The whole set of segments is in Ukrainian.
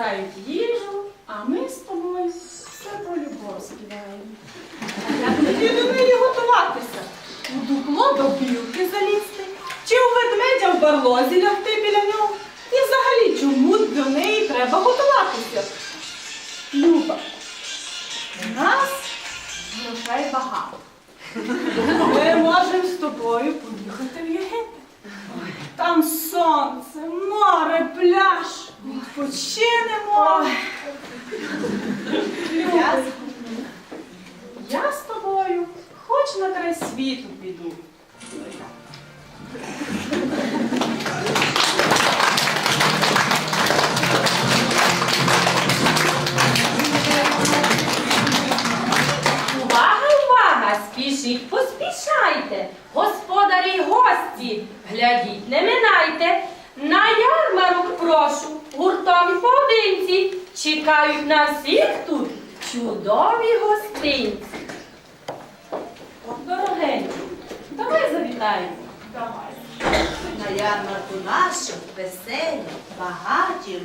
запасають їжу, а ми з тобою все про любов співаємо. Як тоді до готуватися? У дупло до білки залізти, чи у ведмедя в барлозі лягти біля нього? І взагалі, чому до неї треба готуватися? Люба, у нас грошей багато. Ми можемо з тобою поїхати в Єгипет. Там сонце, море, пляж. Відпочинемо. Люба, я з тобою хоч на край світу піду. Увага, увага! Спішіть, поспішайте! Господарі гості, глядіть, не минайте. На ярмарок прошу, гуртом поодинці. Чекають на всіх тут чудові гостинці. Дорогенькі, давай завітаємо. Давай. На ярмарку нашим веселі, багаті,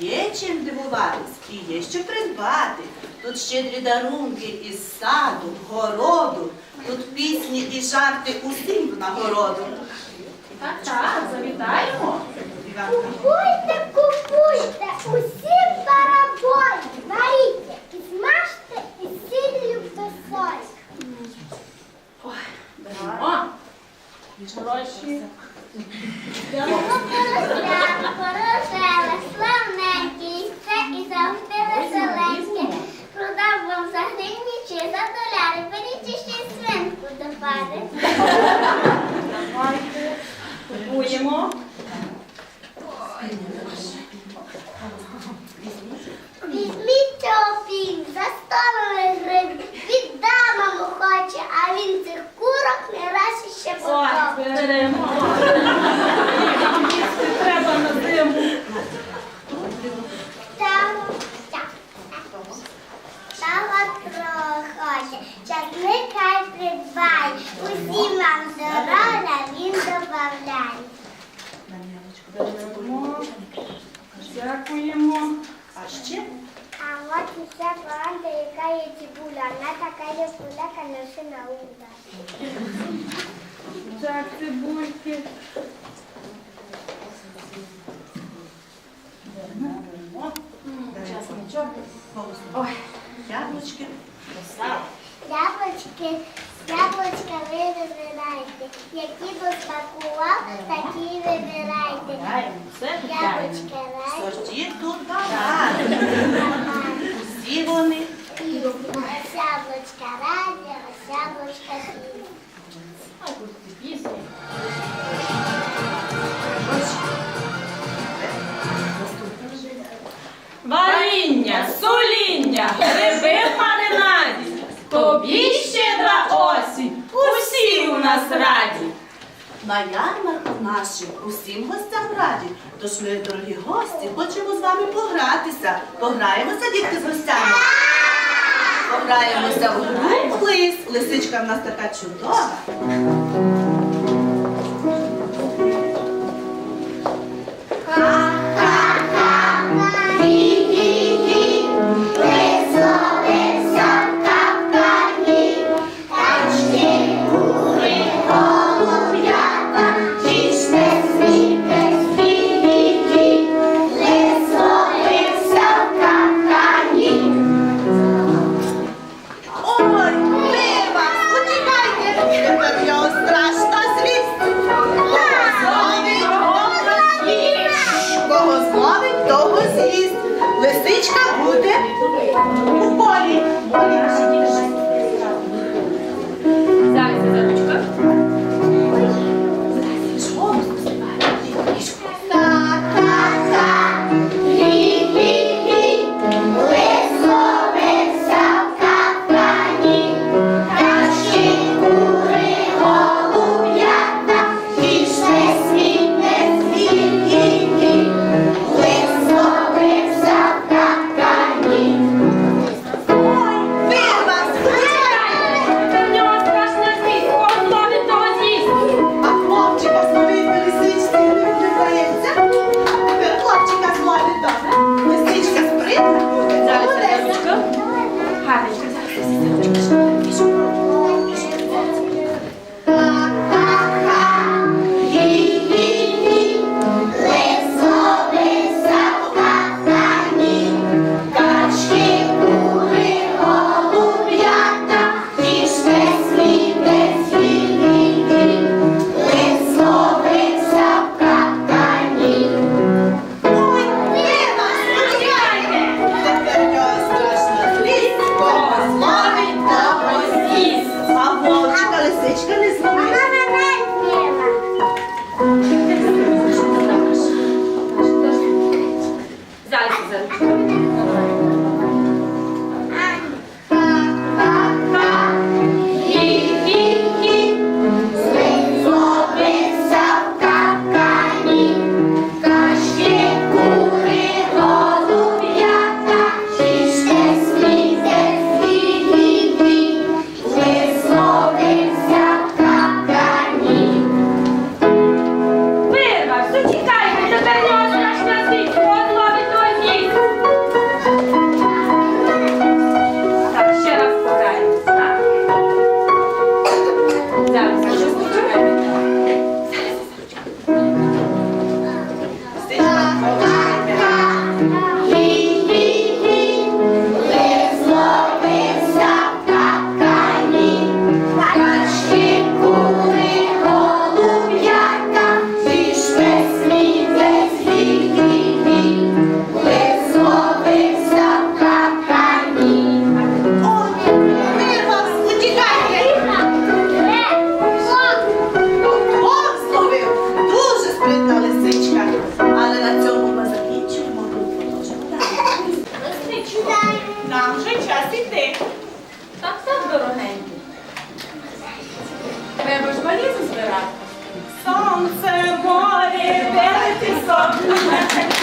є чим дивуватись і є що придбати. Тут щедрі дарунки із саду, городу, тут пісні і жарти усім в нагороду. Так, так, завітаємо. Іванка. Купуйте, усім барабой, варіться і смажте, і сіллю посоль. Беремо. Гроші. Його поросля, порожеле, славненький, це і завжди веселеньке. Продав вам за гривні чи за доляри, беріть ще свинку до пари. Давайте. Купуємо. Візьміть цього пінь, за столами гривень, віддам вам охоче, а він цих курок не раз іще Ой, покопить. беремо. Їсти треба на зиму. Там, так, Стало часник хай придбай, усім вам здоров'я він добавляє. Беремо. Дякуємо. А ще А от і ця планта, яка є цибуля, вона така є куляка носи на уда. Так, цибульки. беремо Часничок. Ой. яблучки. Яблочки, яблочка ви вибирайте. Які доспакував, такі вибирайте. Яблочки рай. Сорті тут багато. Усі вони. Яблочка рай, яблочка хліб. Нас раді. На ярмарку нашим усім гостям раді. Тож ми, дорогі гості, хочемо з вами погратися. Пограємося, дітки, з гостями. Пограємося в гру лис. Лисичка в нас така чудова. час іти. Так, так, дорогенький. Треба ж валізу збирати. Сонце, море, де ти собі.